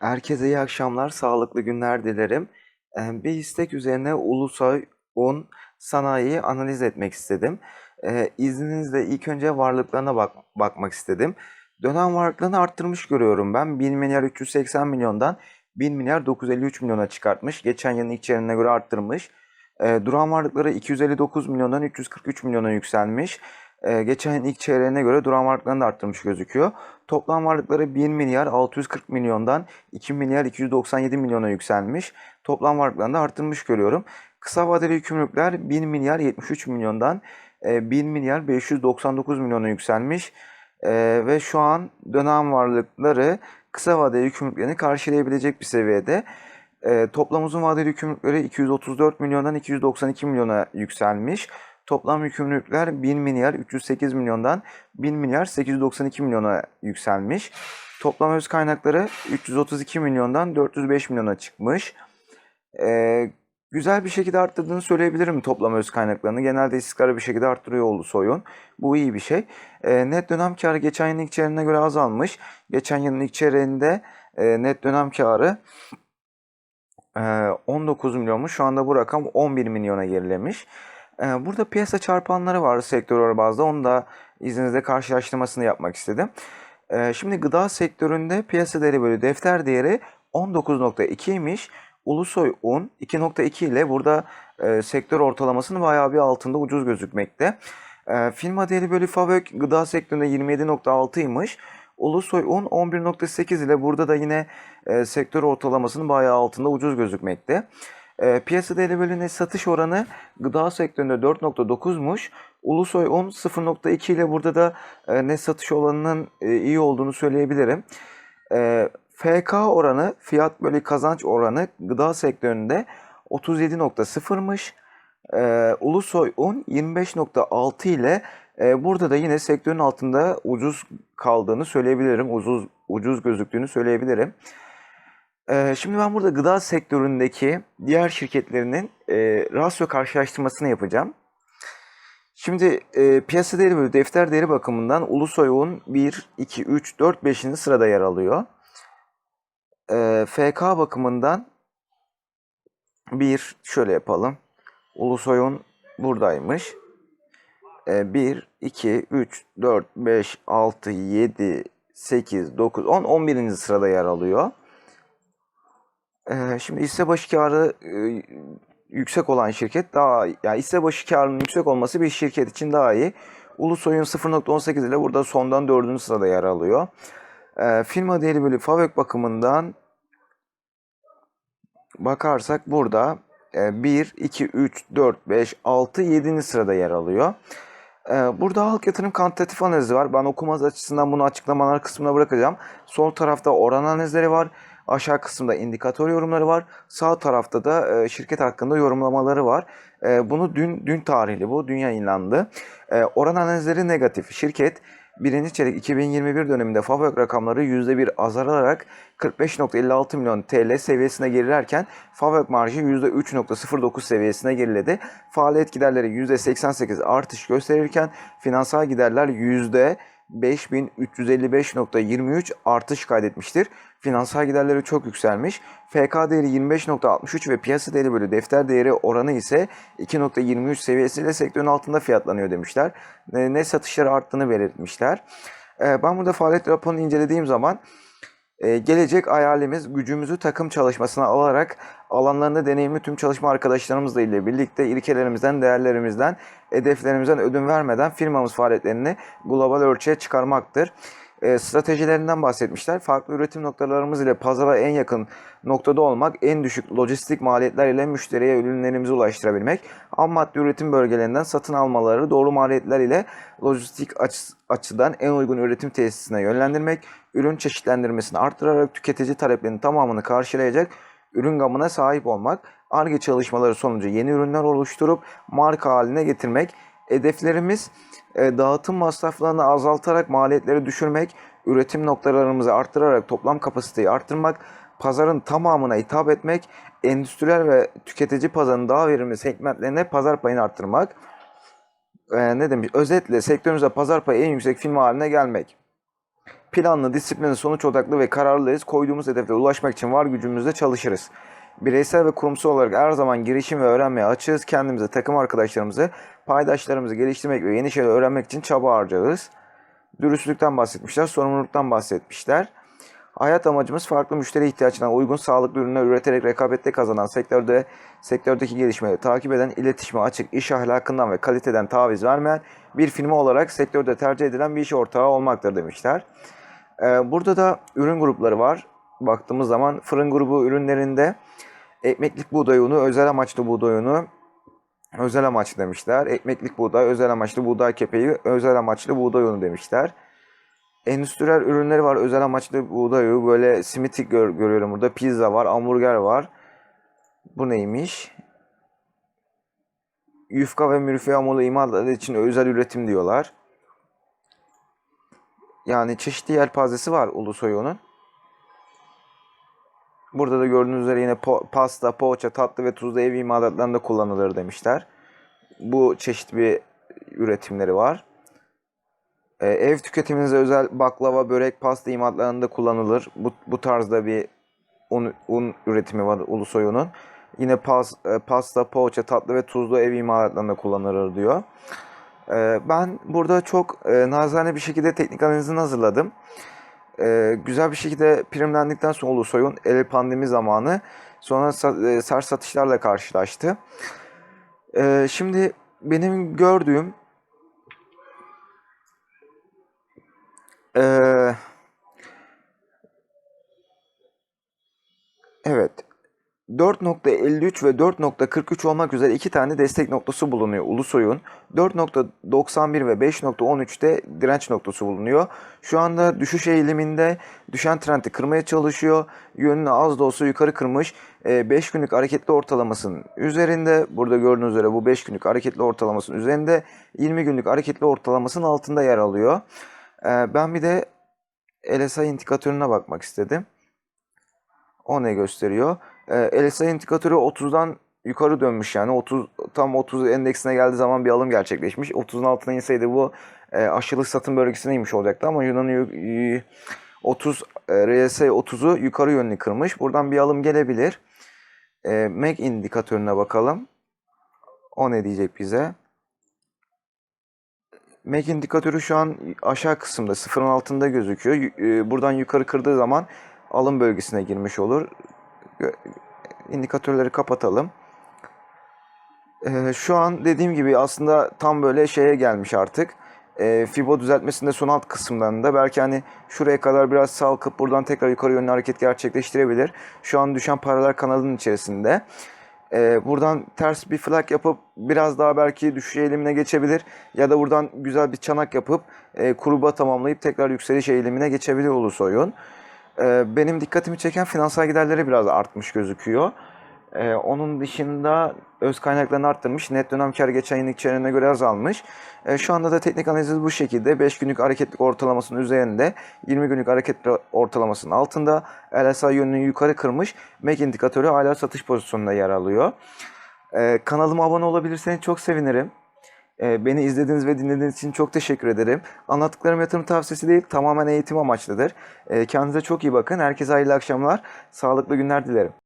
Herkese iyi akşamlar, sağlıklı günler dilerim. Bir istek üzerine Ulusoy Un Sanayi'yi analiz etmek istedim. İzninizle ilk önce varlıklarına bak bakmak istedim. Dönem varlıklarını arttırmış görüyorum ben. 1 milyar 380 milyondan 1 milyar 953 milyona çıkartmış. Geçen yılın ilk göre arttırmış. Duran varlıkları 259 milyondan 343 milyona yükselmiş. Eee, geçen ilk çeyreğine göre duran varlıklarını da arttırmış gözüküyor. Toplam varlıkları 1 milyar 640 milyondan 2 milyar 297 milyona yükselmiş. Toplam varlıklarını da arttırmış görüyorum. Kısa vadeli yükümlülükler 1 milyar 73 milyondan e, 1 milyar 599 milyona yükselmiş. E, ve şu an dönem varlıkları kısa vadeli yükümlülüklerini karşılayabilecek bir seviyede. E, toplam uzun vadeli yükümlülükleri 234 milyondan 292 milyona yükselmiş. Toplam yükümlülükler 1 milyar 308 milyondan 1 milyar 892 milyona yükselmiş. Toplam öz kaynakları 332 milyondan 405 milyona çıkmış. Ee, güzel bir şekilde arttırdığını söyleyebilirim toplam öz kaynaklarını. Genelde istikrarlı bir şekilde arttırıyor oldu soyun. Bu iyi bir şey. Ee, net dönem karı geçen yılın ilk çeyreğine göre azalmış. Geçen yılın ilk çeyreğinde e, net dönem karı e, 19 milyonmuş. Şu anda bu rakam 11 milyona gerilemiş. Ee, Burada piyasa çarpanları var sektörel bazda. Onu da izninizle karşılaştırmasını yapmak istedim. Ee, Şimdi gıda sektöründe piyasa değeri bölü defter değeri 19.2'ymiş. Ulusoy Un 2.2 ile burada e, sektör ortalamasının bayağı bir altında ucuz gözükmekte. E, firma değeri bölü FAVÖK gıda sektöründe 27.6'ymış. Ulusoy Un 11.8 ile burada da yine e, sektör ortalamasının bayağı altında ucuz gözükmekte. E, piyasa değeri bölü net satış oranı gıda sektöründe 4.9'muş. Ulusoy Un 0.2 ile burada da e, net satış oranının e, iyi olduğunu söyleyebilirim. E, FK oranı, fiyat bölü kazanç oranı gıda sektöründe 37.0'mış. E, Ulusoy Un 25.6 ile e, burada da yine sektörün altında ucuz kaldığını söyleyebilirim. Ucuz ucuz gözüktüğünü söyleyebilirim. Ee, şimdi ben burada gıda sektöründeki diğer şirketlerinin e, rasyo karşılaştırmasını yapacağım. Şimdi e, piyasa değeri bölü defter değeri bakımından Ulusoy Un 1, 2, 3, 4, 5. sırada yer alıyor. E, FK bakımından 1 şöyle yapalım. Ulusoy Un buradaymış. E, 1, 2, 3, 4, 5, 6, 7, 8, 9, 10, 11. sırada yer alıyor. Ee, şimdi hisse başı karı e, yüksek olan şirket daha yani hisse başı karının yüksek olması bir şirket için daha iyi. Ulusoy'un 0.18 ile burada sondan 4. sırada yer alıyor. Ee, firma değeri bölü FAVÖK bakımından bakarsak burada e, 1, 2, 3, 4, 5, 6, 7. sırada yer alıyor. Ee, Burada halk yatırım kantitatif analizi var. Ben okumaz açısından bunu açıklamalar kısmına bırakacağım. Sol tarafta oran analizleri var. Aşağı kısımda indikatör yorumları var. Sağ tarafta da e, şirket hakkında yorumlamaları var. E, bunu dün dün tarihli bu. Dün yayınlandı. E, oran analizleri negatif. Şirket birinci çeyrek 2021 döneminde FAVÖK rakamları %1 azalarak 45.56 milyon TL seviyesine gerilerken FAVÖK marjı %3.09 seviyesine geriledi. Faaliyet giderleri %88 artış gösterirken finansal giderler %5355.23 artış kaydetmiştir. Finansal giderleri çok yükselmiş. FK değeri 25.63 ve piyasa değeri bölü defter değeri oranı ise 2.23 seviyesiyle sektörün altında fiyatlanıyor demişler. Ne, satışları arttığını belirtmişler. Ee, ben burada faaliyet raporunu incelediğim zaman e, gelecek hayalimiz gücümüzü takım çalışmasına alarak alanlarında deneyimli tüm çalışma arkadaşlarımızla ile birlikte ilkelerimizden, değerlerimizden, hedeflerimizden ödün vermeden firmamız faaliyetlerini global ölçüye çıkarmaktır. E, stratejilerinden bahsetmişler. Farklı üretim noktalarımız ile pazara en yakın noktada olmak, en düşük lojistik maliyetler ile müşteriye ürünlerimizi ulaştırabilmek, ham madde üretim bölgelerinden satın almaları doğru maliyetler ile lojistik açı- açıdan en uygun üretim tesisine yönlendirmek, ürün çeşitlendirmesini arttırarak tüketici taleplerinin tamamını karşılayacak ürün gamına sahip olmak, ARGE çalışmaları sonucu yeni ürünler oluşturup marka haline getirmek, hedeflerimiz e, dağıtım masraflarını azaltarak maliyetleri düşürmek, üretim noktalarımızı arttırarak toplam kapasiteyi arttırmak, pazarın tamamına hitap etmek, endüstriyel ve tüketici pazarının daha verimli segmentlerine pazar payını arttırmak. E, ne demiş? Özetle sektörümüzde pazar payı en yüksek firma haline gelmek. Planlı, disiplinli, sonuç odaklı ve kararlıyız. Koyduğumuz hedeflere ulaşmak için var gücümüzle çalışırız. Bireysel ve kurumsal olarak her zaman girişim ve öğrenmeye açığız. Kendimize, takım arkadaşlarımızı, paydaşlarımızı geliştirmek ve yeni şeyler öğrenmek için çaba harcarız. Dürüstlükten bahsetmişler, sorumluluktan bahsetmişler. Hayat amacımız farklı müşteri ihtiyaçlarına uygun sağlıklı ürünler üreterek rekabette kazanan sektörde sektördeki gelişmeleri takip eden, iletişime açık, iş ahlakından ve kaliteden taviz vermeyen bir firma olarak sektörde tercih edilen bir iş ortağı olmaktır demişler. Ee, burada da ürün grupları var. Baktığımız zaman fırın grubu ürünlerinde ekmeklik buğday unu, özel amaçlı buğday unu, özel amaçlı demişler. Ekmeklik buğday, özel amaçlı buğday kepeği, özel amaçlı buğday unu demişler. Endüstriyel ürünleri var. Özel amaçlı buğday unu. Böyle simit gör- görüyorum burada. Pizza var, hamburger var. Bu neymiş? Yufka ve mürfe hamuru imalatları için özel üretim diyorlar. Yani çeşitli yelpazesi var Ulusoy'un. Burada da gördüğünüz üzere yine po- pasta, poğaça, tatlı ve tuzlu ev imalatlarında kullanılır demişler. Bu çeşit bir üretimleri var. Ee, ev tüketiminize özel baklava, börek, pasta imalatlarında kullanılır. Bu, bu tarzda bir un, un üretimi var Ulusoy'un. Yine pas, e, pasta, poğaça, tatlı ve tuzlu ev imalatlarında kullanılır diyor. Ee, ben burada çok e, nazane bir şekilde teknik analizini hazırladım. Ee, güzel bir şekilde primlendikten sonra Ulusoy'un el pandemi zamanı sonra e, sars satışlarla karşılaştı. Ee, şimdi benim gördüğüm eee, evet 4.53 ve 4.43 olmak üzere iki tane destek noktası bulunuyor Ulusoy'un. 4.91 ve 5.13'te direnç noktası bulunuyor. Şu anda düşüş eğiliminde düşen trendi kırmaya çalışıyor. Yönünü az da olsa yukarı kırmış. 5 günlük hareketli ortalamasının üzerinde. Burada gördüğünüz üzere bu 5 günlük hareketli ortalamasının üzerinde. 20 günlük hareketli ortalamasının altında yer alıyor. Ee, Ben bir de LSI indikatörüne bakmak istedim. O ne gösteriyor? Ee, LSI indikatörü 30'dan yukarı dönmüş yani 30 tam 30 endeksine geldiği zaman bir alım gerçekleşmiş. 30'un altına inseydi bu e, aşırı satım bölgesine inmiş olacaktı ama Yunan yu- y- 30 e, RSI 30'u yukarı yönlü kırmış. Buradan bir alım gelebilir. E, MAC indikatörüne bakalım. O ne diyecek bize? MAC indikatörü şu an aşağı kısımda sıfırın altında gözüküyor. E, Buradan yukarı kırdığı zaman alım bölgesine girmiş olur. İndikatörleri kapatalım. Ee, şu an dediğim gibi aslında tam böyle şeye gelmiş artık. Ee, Fibo düzeltmesinde son alt kısımlarında belki hani şuraya kadar biraz salkıp buradan tekrar yukarı yönlü hareket gerçekleştirebilir. Şu an düşen paralel kanalın içerisinde. Ee, buradan ters bir flag yapıp biraz daha belki düşüş eğilimine geçebilir. Ya da buradan güzel bir çanak yapıp e, kuruba tamamlayıp tekrar yükseliş eğilimine geçebilir Ulusoy'un. Ee, benim dikkatimi çeken finansal giderleri biraz artmış gözüküyor. Ee, onun dışında öz kaynaklarını arttırmış. Net dönem kar geçen yıllık çeyreğine göre azalmış. Ee, şu anda da teknik analiz bu şekilde. 5 günlük hareketlik ortalamasının üzerinde, 20 günlük hareketli ortalamasının altında. LSI yönünü yukarı kırmış. MAC indikatörü hala satış pozisyonunda yer alıyor. Ee, kanalıma abone olabilirseniz çok sevinirim. Ee, Beni izlediğiniz ve dinlediğiniz için çok teşekkür ederim. Anlattıklarım yatırım tavsiyesi değil, tamamen eğitim amaçlıdır. Ee, Kendinize çok iyi bakın. Herkese hayırlı akşamlar, sağlıklı günler dilerim.